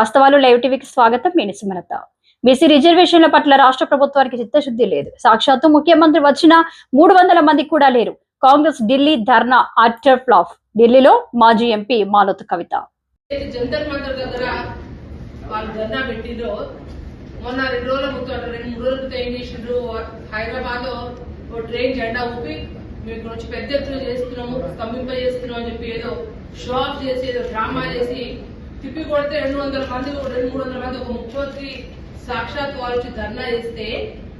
వాస్తవాలు లైవ్ టీవీకి స్వాగతం నేను సుమలత బీసీ రిజర్వేషన్ల పట్ల రాష్ట్ర ప్రభుత్వానికి చిత్తశుద్ధి లేదు. సాక్షాత్తు ముఖ్యమంత్రి వచ్చిన మూడు వందల మంది కూడా లేరు. కాంగ్రెస్ ఢిల్లీ ధర్నా ఆర్టర్ ఫ్లాఫ్ ఢిల్లీలో మాజీ ఎంపీ మాలత్ కవిత. జంతర్ మంతర్ దగ్గర వాళ్ళు ధర్నా పెట్టిండ్రు మొన్న రెండు రోజుల ముందు రెండు మూడు రోజుల క్రితం ఏం చేసిండ్రు? హైదరాబాద్లో ఓ ట్రైన్ జెండా ఊపి మీకు వచ్చి పెద్ద ఎత్తున చేస్తున్నాము స్తంభింప చేస్తున్నాం అని చెప్పి ఏదో షో ఆఫ్ చేసి ఏదో డ్రామా చేసి తిప్పి కొడితే రెండు వందల మంది రెండు మూడు వందల మంది ఒక ముఖ్యమంత్రి సాక్షాత్ వారు ధర్నా చేస్తే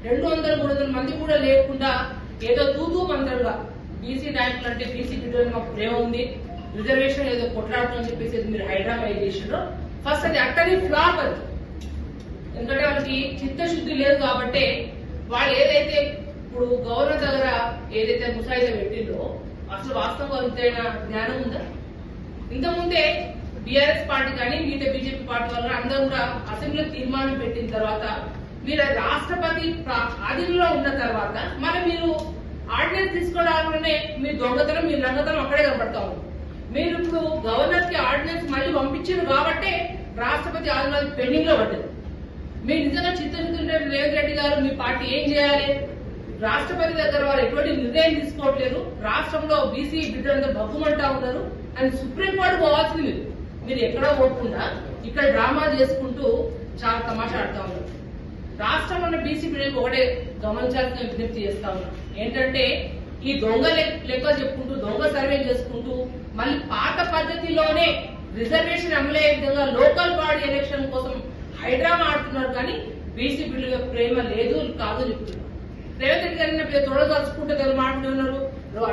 రెండు వందల మూడు వందల మంది కూడా లేకుండా ఏదో తూతూ మంత్రంగా బీసీ నాయకులు అంటే బీసీ బిడ్డలు మాకు ప్రేమ ఉంది. రిజర్వేషన్ ఏదో కొట్లాడుతుందని చెప్పేసి మీరు హైదరాబాద్ చేసిండ్రు. ఫస్ట్ అది అక్కడి ఫ్లాప్ అది. ఎందుకంటే వాళ్ళకి చిత్తశుద్ధి లేదు కాబట్టి వాళ్ళు ఏదైతే ఇప్పుడు గవర్నర్ దగ్గర ఏదైతే ముసాయిదా పెట్టిందో అసలు వాస్తవంగా ఇంతైనా జ్ఞానం ఉందా? ఇంతకుముందే బీఆర్ఎస్ పార్టీ కానీ మిగతా బీజేపీ పార్టీ వాళ్ళు అందరూ కూడా అసెంబ్లీ తీర్మానం పెట్టిన తర్వాత మీరు రాష్ట్రపతి ఆధీనంలో ఉన్న తర్వాత మరి మీరు ఆర్డినెన్స్ తీసుకోవడానికి మీ దొంగతనం మీ లంగతనం అక్కడే కనబడతా ఉంది. మీరు ఇప్పుడు గవర్నర్కి ఆర్డినెన్స్ మళ్ళీ పంపించారు కాబట్టి రాష్ట్రపతి ఆధీనంలో పెండింగ్లో పడ్డది. మీరు నిజంగా చిత్తశుద్ధి రేవంత్ రెడ్డి గారు మీ పార్టీ ఏం చేయాలి? రాష్ట్రపతి దగ్గర వారు ఎటువంటి నిర్ణయం తీసుకోవట్లేదు. రాష్ట్రంలో బీసీ బిడ్డలంతా బగ్గుమంటా ఉన్నారు. అని సుప్రీంకోర్టు పోవాల్సింది మీరు. మీరు ఎక్కడో పోకుండా ఇక్కడ డ్రామా చేసుకుంటూ చాలా తమాషా ఆడుతా ఉన్నారు. రాష్ట్రం ఉన్న బీసీ బిడ్డలకు ఒకటే గమనించాల్సిన విజ్ఞప్తి చేస్తా ఉన్నాం. ఏంటంటే ఈ దొంగ లెక్క చెప్పుకుంటూ దొంగ సర్వే చేసుకుంటూ మళ్ళీ పాత పద్ధతిలోనే రిజర్వేషన్ అమలే విధంగా లోకల్ బాడీ ఎలక్షన్ కోసం హైడ్రామా ఆడుతున్నారు కానీ బీసీ బిడ్డల ప్రేమ లేదు కాదు చెప్తున్నారు. రేవంత్ రెడ్డి గారిని పెద్ద తొడగలుచుకుంటే కదా మాట్లాడుతున్నారు.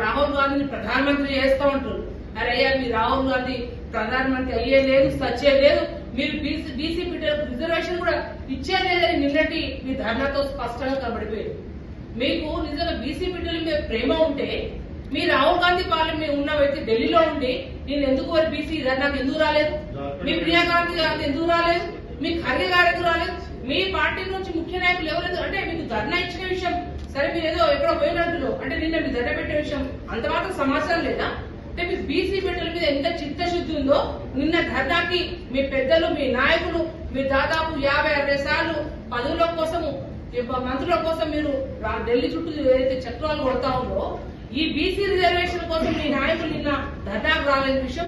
రాహుల్ గాంధీని ప్రధానమంత్రి చేస్తా ఉంటారు. అరే అయ్యా మీ రాహుల్ గాంధీ ప్రధానమంత్రి అయ్యే లేదు సచ్చే లేదు. మీరు బీసీ బీసీ బిడ్డలకు రిజర్వేషన్ కూడా ఇచ్చే లేదని నిన్నటి మీ ధర్నాతో స్పష్టంగా కనబడిపోయింది. మీకు నిజంగా బీసీ బిడ్డల మీద ప్రేమ ఉంటే మీ రాహుల్ గాంధీ పార్లమెంట్ ఉన్న వ్యక్తి ఢిల్లీలో ఉండి నేను ఎందుకు మరి బీసీ ధర్నాకు ఎందుకు రాలేదు? మీ ప్రియాంక గాంధీ ఎందుకు రాలేదు? మీ ఖర్గే గారు ఎందుకు రాలేదు? మీ పార్టీ నుంచి ముఖ్య నాయకులు ఎవరు అంటే మీకు ధర్నా ఇచ్చిన విషయం సరే మీరు ఏదో ఎక్కడో పోయినట్టులో అంటే నిన్న మీ ధర్నా పెట్టే విషయం అంత మాత్రం సమాచారం లేదా? అంటే మీ బీసీ బిడ్డల మీద ఎంత ఉందో నిన్న ధర్నాకి మీ పెద్దలు మీ నాయకులు మీరు దాదాపు యాభై అరవై సార్లు పదవుల కోసము మంత్రుల కోసం మీరు ఢిల్లీ చుట్టూ ఏదైతే చక్రాలు కొడతా ఉందో ఈ బీసీ రిజర్వేషన్ కోసం మీ నాయకులు నిన్న ధర్నాకు రాలేని విషయం